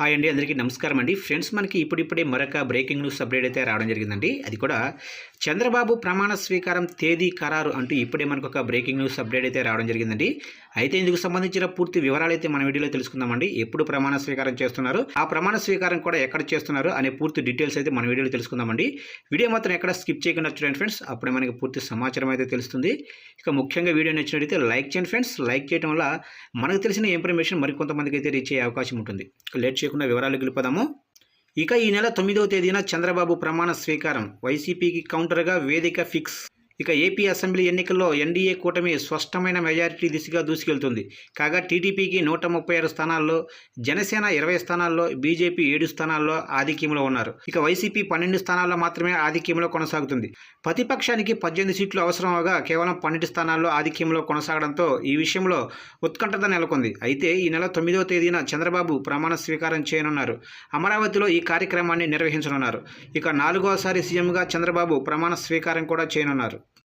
Hi అండి అందరికీ నమస్కారం అండి. ఫ్రెండ్స్ మనకి ఇప్పుడిప్పుడే మరొక బ్రేకింగ్ న్యూస్ అప్డేట్ అయితే రావడం జరిగిందండి. అది కూడా చంద్రబాబు ప్రమాణ స్వీకారం తేదీ ఖరారు అంటూ ఇప్పుడే మనకు ఒక బ్రేకింగ్ న్యూస్ అప్డేట్ అయితే రావడం జరిగిందండి. అయితే ఇందుకు సంబంధించిన పూర్తి వివరాలు అయితే మన వీడియోలో తెలుసుకుందామండి. ఎప్పుడు ప్రమాణ స్వీకారం చేస్తున్నారు ఆ ప్రమాణ స్వీకారం కూడా ఎక్కడ చేస్తున్నారు అనే పూర్తి డీటెయిల్స్ అయితే మన వీడియోలో తెలుసుకుందామండి. వీడియో మాత్రం ఎక్కడ స్కిప్ చేయకుండా చూడండి ఫ్రెండ్స్. అప్పుడే మనకి పూర్తి సమాచారం అయితే తెలుస్తుంది. ఇక ముఖ్యంగా వీడియో నచ్చినట్లయితే లైక్ చేయండి ఫ్రెండ్స్. లైక్ చేయడం వల్ల మనకు తెలిసిన ఇన్ఫర్మేషన్ మరికొంతమందికి అయితే రీచ్ అయ్యే అవకాశం ఉంటుంది. లేట్ చేయకుండా వివరాలు గెలిపోదాము. ఇక ఈ నెల తొమ్మిదవ తేదీన చంద్రబాబు ప్రమాణ స్వీకారం. వైసీపీకి కౌంటర్గా వేదిక ఫిక్స్. ఇక ఏపీ అసెంబ్లీ ఎన్నికల్లో ఎన్డీఏ కూటమి స్పష్టమైన మెజారిటీ దిశగా దూసుకెళ్తుంది. కాగా టీడీపీకి నూట ముప్పై ఆరు స్థానాల్లో జనసేన ఇరవై స్థానాల్లో బీజేపీ ఏడు స్థానాల్లో ఆధిక్యంలో ఉన్నారు. ఇక వైసీపీ పన్నెండు స్థానాల్లో మాత్రమే ఆధిక్యంలో కొనసాగుతుంది. ప్రతిపక్షానికి పద్దెనిమిది సీట్లు అవసరమగా కేవలం పన్నెండు స్థానాల్లో ఆధిక్యంలో కొనసాగడంతో ఈ విషయంలో ఉత్కంఠత నెలకొంది. అయితే ఈ నెల తొమ్మిదవ తేదీన చంద్రబాబు ప్రమాణ స్వీకారం చేయనున్నారు. అమరావతిలో ఈ కార్యక్రమాన్ని నిర్వహించనున్నారు. ఇక నాలుగోసారి సీఎంగా చంద్రబాబు ప్రమాణ స్వీకారం కూడా చేయనున్నారు.